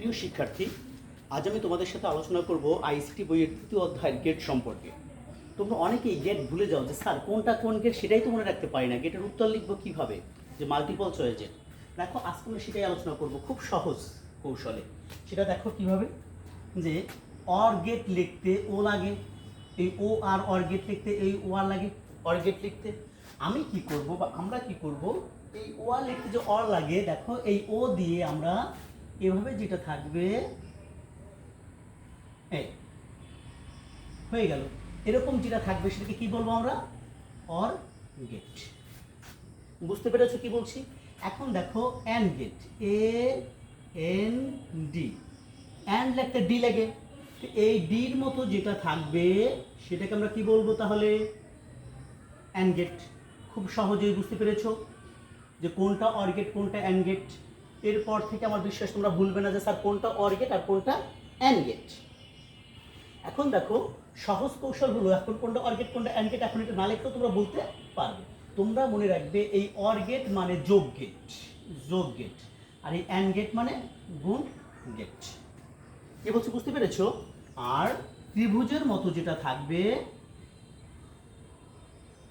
প্রিয় শিক্ষার্থী, আজ আমি তোমাদের সাথে আলোচনা করব আইসিটি বইয়ের তৃতীয় অধ্যায়ের গেট সম্পর্কে। তোমরা অনেকেই গেট ভুলে যাও যে, স্যার, কোনটা কোন গেট সেটাই তো মনে রাখতে পারি না। গেটের উত্তর লিখব কীভাবে? যে মাল্টিপল চয়েজে দেখো আজকে আমরা সেটাই আলোচনা করব খুব সহজ কৌশলে। সেটা দেখো কীভাবে? যে, অর গেট লিখতে ও লাগে। এই ও আর অর গেট লিখতে এই ও আর লাগে। অর গেট লিখতে আমি কি করব বা আমরা কি করব? এই ও আর লিখতে যে অর লাগে, দেখো, এই ও দিয়ে আমরা এভাবে যেটা থাকবে, এই, হয়ে গেল। এরকম যেটা থাকবে সেটাকে কি বলব আমরা? অর গেট বুঝতে পেরেছ কি বলছি? এখন দেখো and gate A N D and লিখতে ডি লাগে। এই ডির মতো যেটা থাকবে, সেটাকে আমরা কি বলব তাহলে? অ্যান্ড গেট খুব সহজেই বুঝতে পেরেছ যে কোনটা অর্গেট কোনটা অ্যান্ড গেট এরপর থেকে আমার বিশ্বাস তোমরা ভুলবে না যে স্যার কোনটা অর্গেট আর কোনটা অ্যান্ড গেট এখন দেখো, সহজ কৌশল হলো এখন কোনটা অর্গেট কোনটা অ্যান্ড গেট এখন এটা না লিখলেও তোমরা বলতে পারবে। তোমরা মনে রাখবে এই অর্গেট মানে যোগ গেট যোগ গেট আর এই অ্যান্ড গেট মানে গুণ গেট কি বলছি, বুঝতে পেরেছ? আর ত্রিভুজের মতো যেটা থাকবে,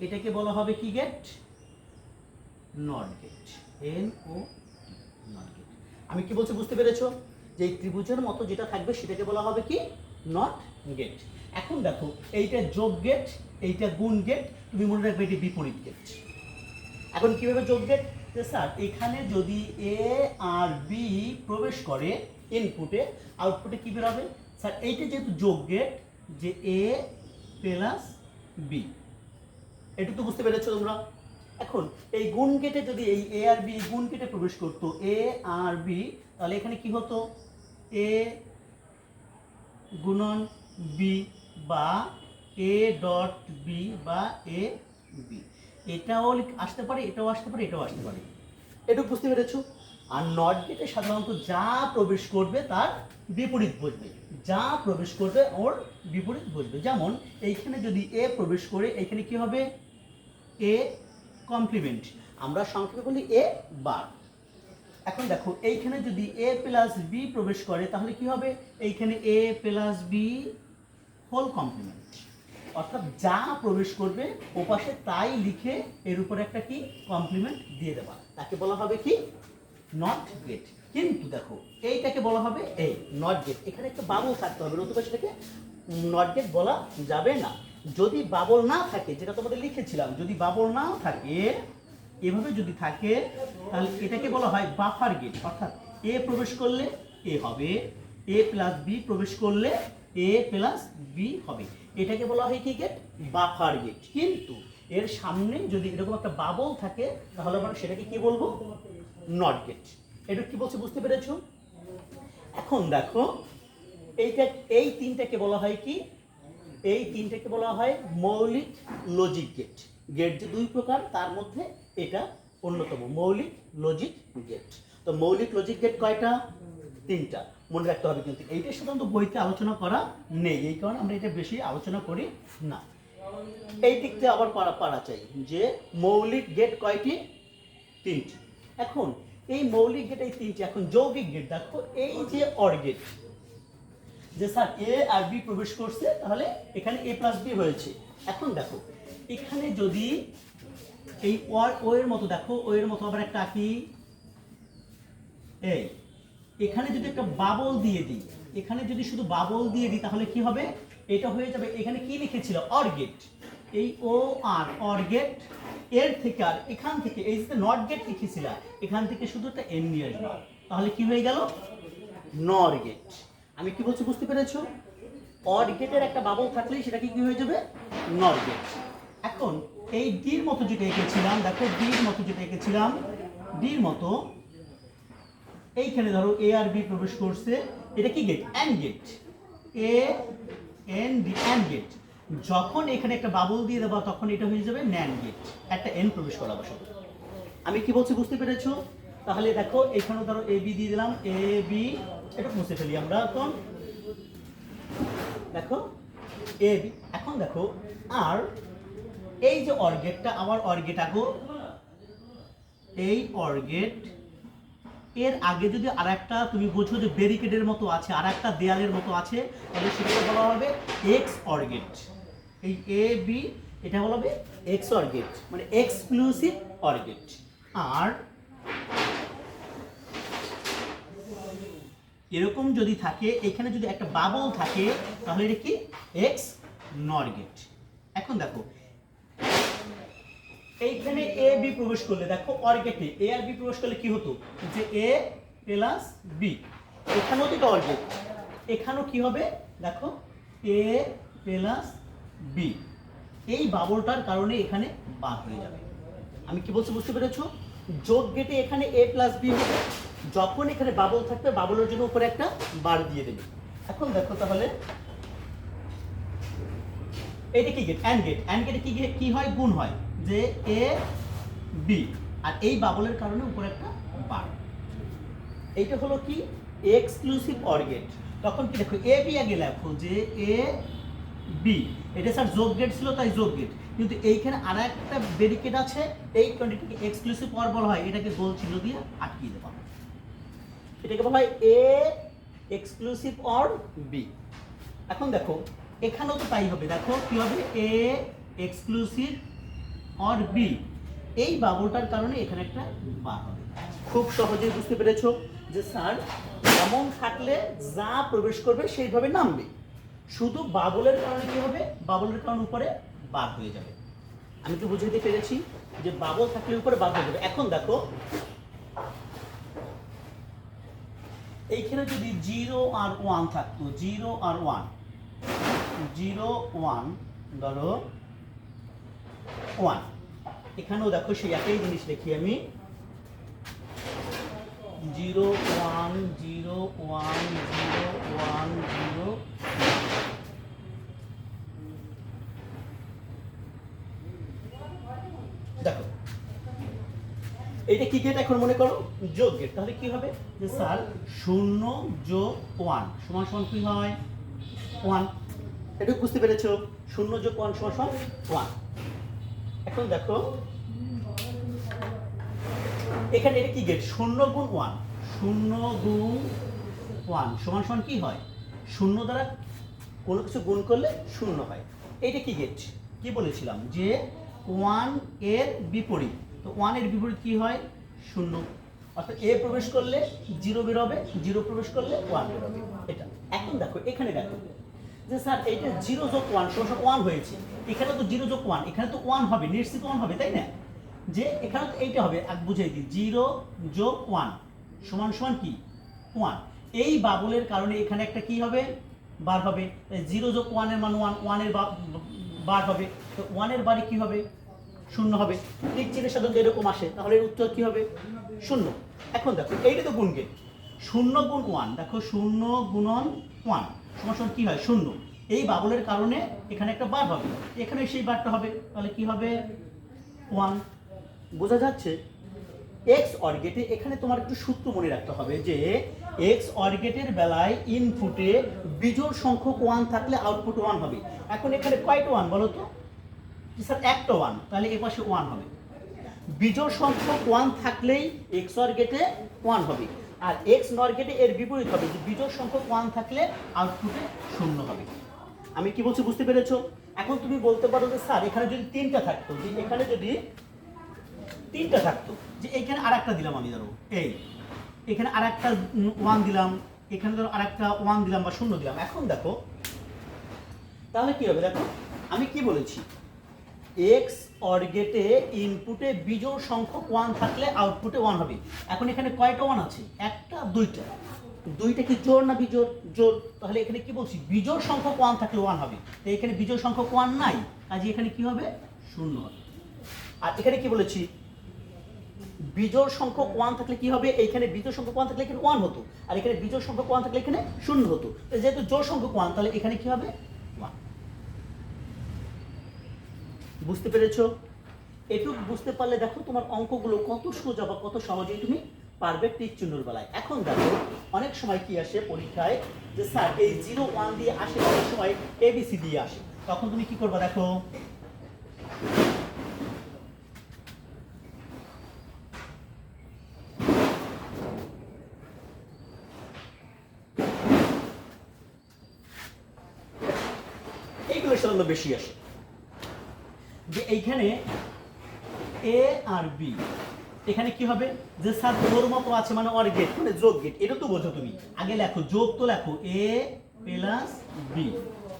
এটাকে বলা হবে কি gate not gate N O gate আমি কি বলছি বুঝতে পেরেছ? যে এই ত্রিভুজের মতো যেটা থাকবে সেটাকে বলা হবে কি? নট গেট এখন দেখো, এইটা যোগ গেট এইটা গুণ গেট তুমি মনে রাখবে এটি বিপরীত গেট এখন কীভাবে যোগ গেট স্যার, এখানে যদি এ আর বি প্রবেশ করে ইনপুটে আউটপুটে কি বেরোবে স্যার, এইটা যেহেতু যোগ গেট যে এ প্লাস বি এটা তো বুঝতে পেরেছ তোমরা? এখন, এই গুণ গেটে যদি এই এ আর বি গুণ গেটে প্রবেশ করতো এ আর বি তাহলে এখানে কি হতো? এ গুণন বি বা এ ডট বি বা এ বি এটাও আসতে পারে, এটাও আসতে পারে, এটাও আসতে পারে। এটুকু বুঝতে পেরেছ? আর নট গেটে সাধারণত যা প্রবেশ করবে তার বিপরীত বসবে। যা প্রবেশ করবে ওর বিপরীত বসবে। যেমন, এইখানে যদি এ প্রবেশ করে এইখানে কি হবে? এ কমপ্লিমেন্ট আমরা সংক্ষেপে বলি এ বার এখন দেখো, এইখানে যদি এ প্লাস বি প্রবেশ করে, তাহলে কি হবে? এইখানে A plus B whole complement অর্থাৎ যা প্রবেশ করবে, ওপাশে তাই লিখে এর উপরে একটা কি? কমপ্লিমেন্ট দিয়ে দেওয়া তাকে বলা হবে কি? নট গেট কিন্তু দেখো, এইটাকে বলা হবে এই নট গেট এখানে একটা বাবু থাকতে হবে, নতুবা সেটাকে নট গেট বলা যাবে না। যদি বাবল না থাকে, যেটা তোমাদের লিখেছিলাম, যদি বাবল না থাকে, এভাবে যদি থাকে, তাহলে এটাকে বলা হয় বাফার গেট অর্থাৎ এ প্রবেশ করলে এ হবে এ প্লাস বি প্রবেশ করলে এ প্লাস বি হবে। এটাকে বলা হয় কি গেট বাফার গেট কিন্তু এর সামনে যদি এরকম একটা বাবল থাকে, তাহলে আমরা সেটাকে কি বলব? নট গেট এটা কি বলছে বুঝতে পেরেছ? এখন দেখো, এইটা, এই তিনটাকে বলা হয় কি? এই তিনটাকে বলা হয় মৌলিক লজিক গেট গেট যে দুই প্রকার, তার মধ্যে এটা অন্যতম, মৌলিক লজিক গেট তো মৌলিক লজিক গেট কয়টা? তিনটা। মনে রাখতে হবে কিন্তু, এইটা সাধারণত বইতে আলোচনা করা নেই, এই কারণে আমরা এটা বেশি আলোচনা করি না। এই দিকতে আবার পারা পারা চাই যে মৌলিক গেট কয়টি? তিনটি। এখন, এই মৌলিক গেট এই তিনটি, এখন যৌগিক গেট দেখো, এই যে অর গেট যে স্যার এ আর বি প্রবেশ করছে, তাহলে এখানে এ প্লাস বি হয়েছে। এখন দেখো, এখানে যদি এই ও এর মতো, দেখো ও এর মতো আবার একটা আঁকি এই, এখানে যদি একটা বাবল দিয়ে দিই, এখানে যদি শুধু বাবল দিয়ে দিই, তাহলে কি হবে? এটা হয়ে যাবে, এখানে কি লিখেছিল? অর্গেট এই ও আর অর্গেট এর থেকে আর এখান থেকে, এই যে নট গেট লিখেছিলাম, এখান থেকে শুধু একটা এন নিয়ে তাহলে কি হয়ে গেল? নর গেট আমি কি বলছি বুঝতে পেরেছ? অর গেটের একটা বাবল থাকলেই সেটা কি হয়ে যাবে? নর গেট এখন এই ডির মতো যেটা এঁকেছিলাম, দেখো ডির মতো যেটা এঁকেছিলাম ডির মতো এইখানে ধরো এ আর বি প্রবেশ করছে, এটা কি gate and gate A N D and gate যখন এখানে একটা বাবল দিয়ে দেবো, তখন এটা হয়ে যাবে ন্যান গেট একটা এন প্রবেশ করাবো সব। আমি কি বলছি বুঝতে পেরেছ? তাহলে দেখো এখানে ধরো এ বি দিয়ে দিলাম। এ বি এটা মুছে ফেলি আমরা এখন। দেখো এ বি এখন দেখো, আর এই যে অর্গেটটা আমার অর্গেট আগো এই অর্গেট এর আগে যদি আর একটা তুমি বোঝো যে ব্যারিকেডের মতো আছে আর একটা দেয়ালের মতো আছে, তাহলে সেটাকে বলা হবে এক্স অর গেট এই এ বি এটা বলা হবে এক্স অর গেট মানে এক্সক্লুসিভ অর গেট আর এরকম যদি থাকে, এখানে যদি একটা বাবল থাকে, তাহলে এটা কি? এক্স নর গেট। এখন দেখো, এইখানে এ বি প্রবেশ করলে, দেখো অর্গেটে এ আর বি প্রবেশ করলে কি হতো? যে এ প্লাস বি এখানেও তো এটা অর্গেট এখানেও কি হবে? দেখো এ প্লাস বি এই বাবলটার কারণে এখানে বাদ হয়ে যাবে। আমি কি বলছি, বুঝতে পেরেছ? যোগ গেটে এখানে এ প্লাস বি হবে। যখন এখানে বাবল থাকবে বাবলের জন্য উপরে একটা বার দিয়ে দেবে। এখন দেখো তাহলে, এটা কি গেট অ্যান্ড গেট অ্যান্ড গেটে কি গে- কি হয়? গুণ হয়। যে এ বি আর এই বাবলের কারণে উপরে একটা বার এইটা হলো কি? এক্সক্লুসিভ অর গেট তখন কি দেখো এ বি আগে লেখো যে এ বি এটা স্যার যোগ গেট ছিল, তাই যোগ গেট কিন্তু এইখানে আর একটা ব্যারিকেড আছে, এই কোয়ান্টিটিকে এক্সক্লুসিভ অর বলা হয়, এটাকে গোল চিহ্ন দিয়ে আটকিয়ে দেওয়া হয় এটাকে বলা হয় এ এক্সক্লুসিভ অর বি এখন দেখো, এখানেও তো তাই হবে। দেখো, কি হবে? এ এক্সক্লুসিভ অর বি এই বাবলটার কারণে এখানে একটা বার হবে। খুব সহজেই বুঝতে পেরেছ যে স্যার, এমন থাকলে যা প্রবেশ করবে সেইভাবে নামবে। শুধু বাবলের কারণে কি হবে? বাবলের কারণে উপরে বাদ হয়ে যাবে। আমি তো বুঝাইতে পেরেছি যে বাবল থাকলে উপরে বাদ হয়ে যাবে। এখন দেখো, এইখানে যদি জিরো আর ওয়ান থাকতো, জিরো আর ওয়ান, জিরো, ওয়ান, ধরো, ওয়ান। এখানেও দেখো সেই একই জিনিস লিখি আমি। Zero, one zero one zero one, zero দেখো এইটা কি গেট এখন মনে করো? যোগ গেট তাহলে কি হবে? যে স্যার, শূন্য যোগ ওয়ান সমান সমান কি হয়? ওয়ান এটা বুঝতে পেরেছ? শূন্য যোগ ওয়ান সমান সমান ওয়ান এখন দেখো, এখানে এটা কি গেট শূন্য গুণ ওয়ান শূন্য গুণ ওয়ান সমান সমান কি হয়? শূন্য দ্বারা কোনো কিছু গুণ করলে শূন্য হয়। এটা কি গেট কি বলেছিলাম? যে ওয়ানের বিপরীত। তো ওয়ানের বিপরীত কি হয়? শূন্য। অর্থাৎ এ প্রবেশ করলে জিরো বেরোবে জিরো প্রবেশ করলে ওয়ান বেরোবে। এটা। এখন দেখো, এখানে দেখো যে স্যার, এইটা জিরো যোগ ওয়ান সমান ওয়ান হয়েছে। এখানে তো জিরো যোগ ওয়ান এখানে তো ওয়ান হবে, নিশ্চিত ওয়ান হবে, তাই না? যে এখানে তো এইটা হবে, এক বুঝাই দিই জিরো যোগ ওয়ান সমান সমান কি? ওয়ান এই বাবলের কারণে এখানে একটা কি হবে? বার হবে। জিরো যোগ ওয়ানের মান ওয়ান ওয়ানের বার হবে। তো ওয়ানের বারে কি হবে? শূন্য হবে। ঠিক চিহ্নের সাধারণত এরকম আসে, তাহলে এর উত্তর কি হবে? শূন্য। এখন দেখো, এইটা তো গুণ গেট শূন্য গুণ ওয়ান দেখো, শূন্য গুণন ওয়ান সমান কি হয়? শূন্য। এই বাবলের কারণে এখানে একটা বার হবে। এখানে সেই বারটা হবে, তাহলে কি হবে? ওয়ান বোঝা যাচ্ছে এক্স অর্গেটে এখানে তোমার একটু সূত্র মনে রাখতে হবে যে এক্স অর্গেটের বেলায় ইনপুটে বিজোড় সংখ্যক ওয়ান থাকলে আউটপুট ওয়ান হবে। এখন এখানে কয়টা ওয়ান বলো তো? স্যার? একটা ওয়ান তাহলে এ পাশে ওয়ান হবে। বিজোড় সংখ্যক ওয়ান থাকলেই এক্স অর গেটে ওয়ান হবে। আর এক্স নর গেটে এর বিপরীত হবে, যে বিজোড় সংখ্যক ওয়ান থাকলে আউটপুটে শূন্য হবে। আমি কি বলছি বুঝতে পেরেছ? এখন তুমি বলতে পারো যে স্যার, এখানে যদি তিনটা থাকতো, যে এখানে যদি তিনটা থাকতো, যে এখানে আর একটা দিলাম আমি ধরো, এই। এখানে আর একটা ওয়ান দিলাম, এখানে ধরো আর একটা ওয়ান দিলাম বা শূন্য দিলাম। এখন দেখো, তাহলে কি হবে দেখো? আমি কি বলেছি? এক্স অর গেটে ইনপুটে বিজোড় সংখ্যক ওয়ান থাকলে আউটপুটে ওয়ান হবে। এখন এখানে কয়টা ওয়ান আছে? একটা, দুইটা। দুইটা কি জোর না বিজোড়? জোর তাহলে এখানে কি বলছি? বিজোড় সংখ্যক ওয়ান থাকলে ওয়ান হবে। তো এখানে বিজোড় সংখ্যক ওয়ান নাই। কাজে এখানে কি হবে? শূন্য আর এখানে কি বলেছি? বিজোড় সংখ্যক ওয়ান থাকলে কি হবে? এইখানে বিজোড় সংখ্যক ওয়ান থাকলে এখানে ওয়ান হতো। আর এখানে বিজোড় সংখ্যক ওয়ান থাকলে এখানে শূন্য হতো। যেহেতু জোড় সংখ্যক ওয়ান তাহলে এখানে কি হবে? বুঝতে পেরেছ? এটুকু বুঝতে পারলে দেখো তোমার অঙ্কগুলো কত সোজা বা কত সহজেই তুমি পারবে টিক চিহ্নর বেলায়। এখন দেখো, অনেক সময় কি আসে পরীক্ষায়? যে স্যার এই জিরো ওয়ান দিয়ে আসে, অনেক সময় এবিসি দিয়ে আসে। তখন তুমি কি করবা দেখো? এইগুলো সাধারণত বেশি আসে। যে এইখানে এ আর বি এখানে কি হবে? যে স্যার ওর মতো আছে মানে অর গেট মানে যোগ গেট এটা তো বোঝো তুমি। আগে লেখো, যোগ তো লেখো এ প্লাস বি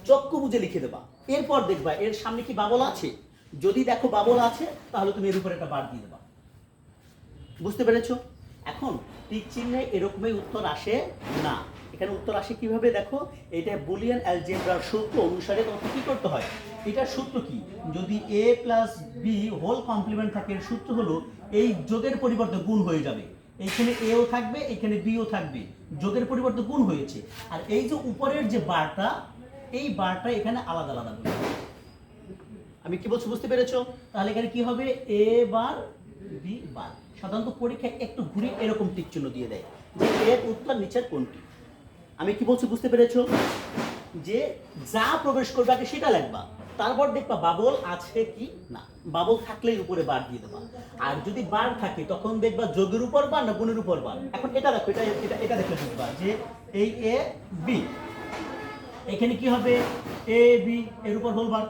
চক্ষু বুঝে লিখে দেবা। এরপর দেখবা, এর সামনে কি বাবল আছে? যদি দেখো বাবল আছে, তাহলে তুমি এর উপরে একটা বার দিয়ে দেবা। বুঝতে পেরেছ? এখন টিক চিহ্নে এরকমই উত্তর আসে না। এখানে উত্তর আসে কীভাবে? দেখো, এটা বুলিয়ান অ্যালজেব্রার সূত্র অনুসারে তোমাকে কি করতে হয়? এটার সূত্র কি? যদি A plus B whole complement থাকে সূত্র হলো এই যোগের পরিবর্তে গুণ হয়ে যাবে। এইখানে এও থাকবে এখানে বিও থাকবে। যোগের পরিবর্তে গুণ হয়েছে। আর এই যে উপরের যে বারটা, এই বারটা এখানে আলাদা আলাদা আমি কি বলছি, বুঝতে পেরেছ? তাহলে এখানে কি হবে? A bar B bar. সাধারণত পরীক্ষায় একটু ঘুরে এরকম টিক চিহ্ন দিয়ে দেয়। যে এর উত্তর নিচের কোনটি? আমি কি বলছি বুঝতে পেরেছ? যে যা প্রবেশ করবে আগে সেটা লাগবা তারপর দেখবা বাবল আছে কি না। বাবল থাকলেই উপরে বার দিয়ে দেবা। আর যদি বার থাকে, তখন দেখবা যোগের উপর বার না গুণের উপর বার। এখন এটা দেখো, এটা এটা এটা দেখলে বুঝবা যে এই এ বি এখানে কি হবে? এ বি এর উপর হোল বার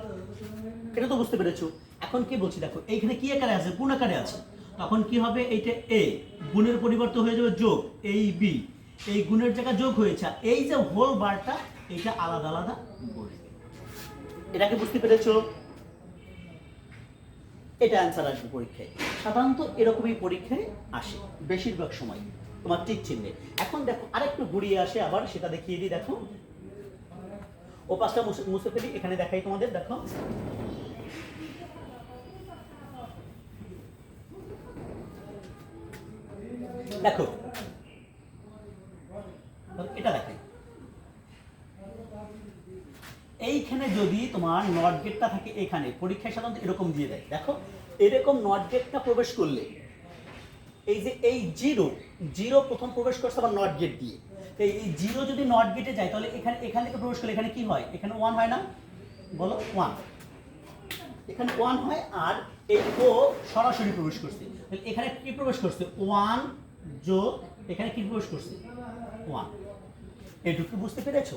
এটা তো বুঝতে পেরেছ। এখন কি বলছি দেখো, এইখানে কি আকারে আছে? গুণ আকারে আছে? তখন কি হবে? এইটা এ গুণের পরিবর্তে হয়ে যাবে যোগ এই বি এই গুণের জায়গা যোগ হয়েছে। এই যে হোল বারটা এটা আলাদা আলাদা বসবে এটাকে বুঝতে পেরেছ? এটা অ্যান্সার আসবে পরীক্ষায়। সাধারণত এরকমই পরীক্ষায় আসে, বেশিরভাগ সময়। তোমার টিক চিহ্নে। এখন দেখো, আরেকটু ঘুরিয়ে আসে আবার, সেটা দেখিয়ে দিই, দেখো। ও পাঁচটা মুছে ফেলি, এখানে দেখাই তোমাদের, দেখো। দেখো এটা দেখাই এইখানে যদি তোমার নট গেটটা থাকে এখানে, পরীক্ষায় সাধারণত এরকম দিয়ে দেয়। দেখো, এরকম নট গেটটা প্রবেশ করলে, এই যে এই জিরো জিরো প্রথম প্রবেশ করছে আবার নট গেট দিয়ে। এই জিরো যদি নট গেটে যায়, তাহলে এখানে, এখান থেকে প্রবেশ করলে এখানে কি হয়? এখানে ওয়ান হয় না? বলো ওয়ান এখানে ওয়ান হয় আর এই ও সরাসরি প্রবেশ করছে। তাহলে এখানে কি প্রবেশ করছে? ওয়ান যোগ, এখানে কি প্রবেশ করছে? ওয়ান এটুকু বুঝতে পেরেছ?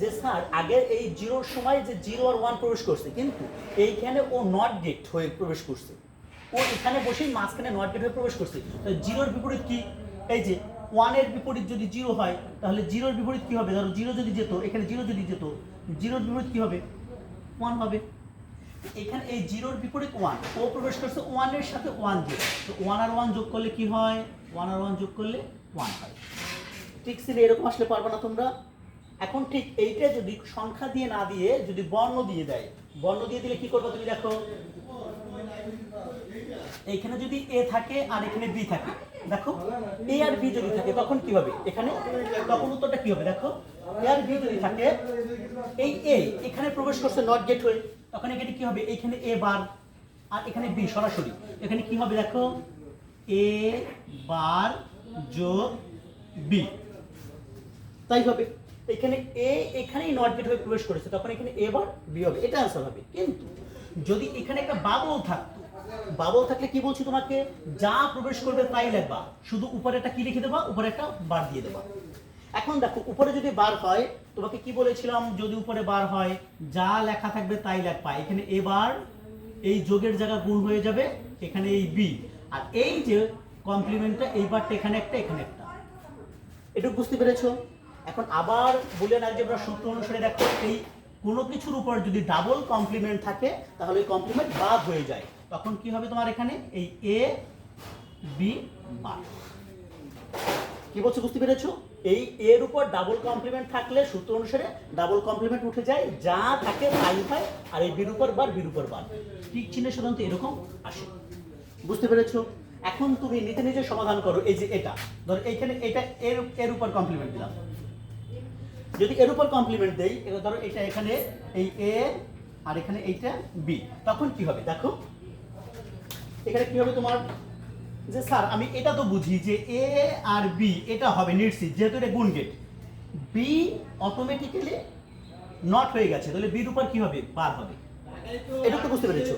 যে স্যার, আগের এই জিরোর সময় যে জিরো আর ওয়ান প্রবেশ করছে, কিন্তু এইখানে ও নট গেট হয়ে প্রবেশ করছে। ও এখানে বসেই মাঝখানে নট গেট হয়ে প্রবেশ করছে। তো জিরোর বিপরীত কি? এই যে ওয়ানের বিপরীত যদি জিরো হয়, তাহলে জিরোর বিপরীত কি হবে? ধরো জিরো যদি যেত, এখানে জিরো যদি যেত, জিরোর বিপরীত কি হবে? ওয়ান হবে। এখানে এই জিরোর বিপরীত ওয়ান, ও প্রবেশ করছে ওয়ানের সাথে ওয়ান যোগ। তো ওয়ান আর ওয়ান যোগ করলে কি হয়? ওয়ান আর ওয়ান যোগ করলে ওয়ান হয়। ঠিক ছিল, এরকম আসলে পারবে না তোমরা। এখন ঠিক এইটা যদি সংখ্যা দিয়ে না দিয়ে, যদি বর্ণ দিয়ে দেয়, বর্ণ দিয়ে দিলে কি করব তুমি দেখো? এইখানে যদি এ থাকে আর এখানে বি থাকে, দেখো? এ আর বি যদি থাকে, তখন কি হবে? এখানে, তখন উত্তরটা কি হবে দেখো? এ আর বি যদি থাকে, এই এ এখানে প্রবেশ করছে নট গেট হয়ে তখন এখানে কি হবে? এখানে এ বার আর এখানে বি সরাসরি। এখানে কি হবে দেখো? এ বার যোগ বি তাই হবে। এখানে এ এখানেই নট গেট হয়ে প্রবেশ করেছে, তখন এখানে এ বার বি হবে, এটা আনসার হবে। কিন্তু যদি এখানে একটা বাবল থাকতো বাবল থাকলে কি বলছি তোমাকে? যা প্রবেশ করবে তাই লেখবা। শুধু উপরে একটা কি লিখে দেবা? উপরে একটা বার দিয়ে দেবা। এখন দেখো, উপরে যদি বার হয়, তোমাকে কি বলেছিলাম? যদি উপরে বার হয়, যা লেখা থাকবে তাই লেখবা। এখানে এবার এই যোগের জায়গা গুণ হয়ে যাবে, এখানে এই বি আর এই যে কমপ্লিমেন্টটা এই বারটা এখানে একটা এখানে একটা। এটুকু বুঝতে পেরেছ? এখন আবার বুলিয়ান অ্যালজেব্রার সূত্র অনুসারে দেখো, এই কোনো কিছুর উপর যদি ডাবল কমপ্লিমেন্ট থাকে, তাহলে ওই কমপ্লিমেন্ট বাদ হয়ে যায়। তখন কি হবে তোমার এখানে? এই এ বি বাদ কি বলছো, বুঝতে পেরেছ? এই এর উপর ডাবল কমপ্লিমেন্ট থাকলে সূত্র অনুসারে ডাবল কমপ্লিমেন্ট উঠে যায়, যা থাকে তাই হয় আর এই বির উপর বার বির উপর বার ঠিক চিহ্নে সাধারণত এরকম আসে। বুঝতে পেরেছ? এখন তুমি নিজে নিজে সমাধান করো, এই যে এটা। ধরো এইখানে এটা এর এর উপর কমপ্লিমেন্ট দিলাম। যদি এর উপর কমপ্লিমেন্ট দেই, এবার ধরো এটা এখানে এই এ আর এখানে এইটা বি তখন কি হবে? দেখো, এখানে কি হবে তোমার? যে স্যার, আমি এটা তো বুঝি যে এ আর বি এটা হবে নিশ্চিত যেহেতু এটা গুণ গেট বি অটোমেটিক্যালি নট হয়ে গেছে, তাহলে বির উপর কি হবে? বার হবে। এটা তো বুঝতে পেরেছ।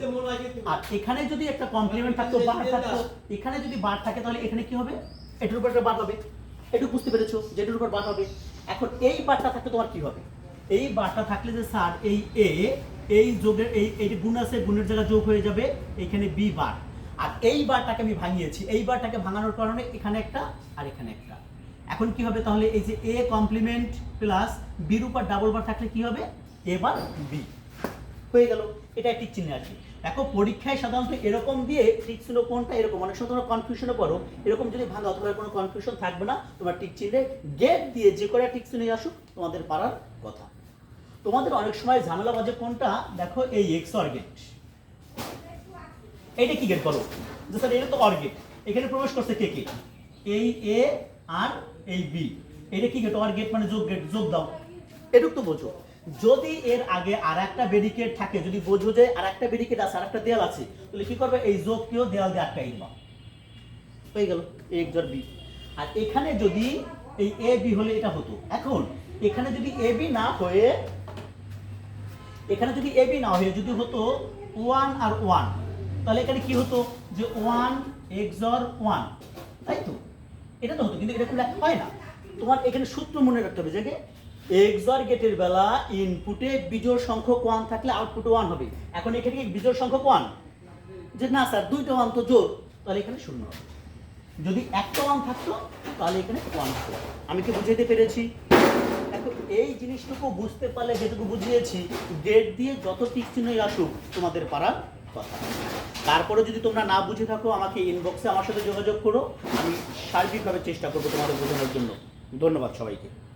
আর এখানে যদি একটা কমপ্লিমেন্ট থাকতো বার থাকতো, এখানে যদি বার থাকে, তাহলে এখানে কি হবে? এটার উপর একটা বার হবে। একটু বুঝতে পেরেছ যেটার উপর বার হবে। এখন এই বারটা থাকলে তোমার কি হবে? এই বারটা থাকলে যে স্যার এই এ এই যোগের, এই এই গুণ আছে, গুণের জায়গায় যোগ হয়ে যাবে এখানে বি বার। আর এই বারটাকে আমি ভাঙিয়েছি। এই বারটাকে ভাঙানোর কারণে এখানে একটা আর এখানে একটা। এখন কি হবে তাহলে? এই যে এ কমপ্লিমেন্ট প্লাস বির উপর ডাবল বার থাকলে কি হবে? এ বার বি হয়ে গেল এটা টিক চিহ্নে আছে দেখো, পরীক্ষায় সাধারণত এরকম দিয়ে টিক চিহ্ন কোনটা এরকম? অনেক সময় তোমরা কনফিউশনে পড়ো এরকম যদি ভাঙা তোমার কোনো কনফিউশন থাকবে না, তোমার টিক চিহ্নে গেট দিয়ে যে করে টিক চিহ্নে আসুক, তোমাদের পারার কথা। তোমাদের অনেক সময় ঝামেলা বাজে কোনটা? দেখো, এই এক্স অর গেট এইটা কি গেট করো যে স্যার এটা তো অর গেট এখানে প্রবেশ করছে কে কে? এই এ আর এই বি এটা কি গেট অর গেট মানে যোগ গেট যোগ দাও। এটুক তো বোঝো। যদি এর আগে আর একটা ব্যারিকেড থাকে, যদি বোঝো যে আর একটা ব্যারিকেড আছে আর একটা দেয়াল আছে, তাহলে কি করবে? এই যোগকেও দেয়াল দিয়ে আটকাই দিবা। হয়ে গেল এক জোর বি আর এখানে যদি এই এ বি হলে এটা হতো। এখন, এখানে যদি এ বি না হয়ে, এখানে যদি এ বি না হয়ে যদি হতো ওয়ান আর ওয়ান তাহলে এখানে কি হতো? যে ওয়ান এক্সর ওয়ান তাই তো? এটা তো হতো, কিন্তু এটা খুলে হয় না। তোমার এখানে সূত্র মনে রাখতে হবে যে এক্সর গেটের বেলা ইনপুটে বিজোড় সংখ্যক ওয়ান থাকলে আউটপুট ওয়ান হবে। এখন এখানে কি বিজোড় সংখ্যক ওয়ান যে না স্যার দুইটা ওয়ান তো জোর তাহলে এখানে শূন্য হবে। যদি একটা ওয়ান থাকতো, তাহলে এখানে ওয়ান হতো। আমি কি বুঝাইতে পেরেছি? দেখো, এই জিনিসটুকু বুঝতে পারলে যেটুকু বুঝিয়েছি ডেট দিয়ে যত টিক আসুক, তোমাদের পারার কথা। তারপরে যদি তোমরা না বুঝে থাকো, আমাকে ইনবক্সে আমার সাথে যোগাযোগ করো। আমি সার্বিকভাবে চেষ্টা করব তোমাদের বোঝানোর জন্য। ধন্যবাদ সবাইকে।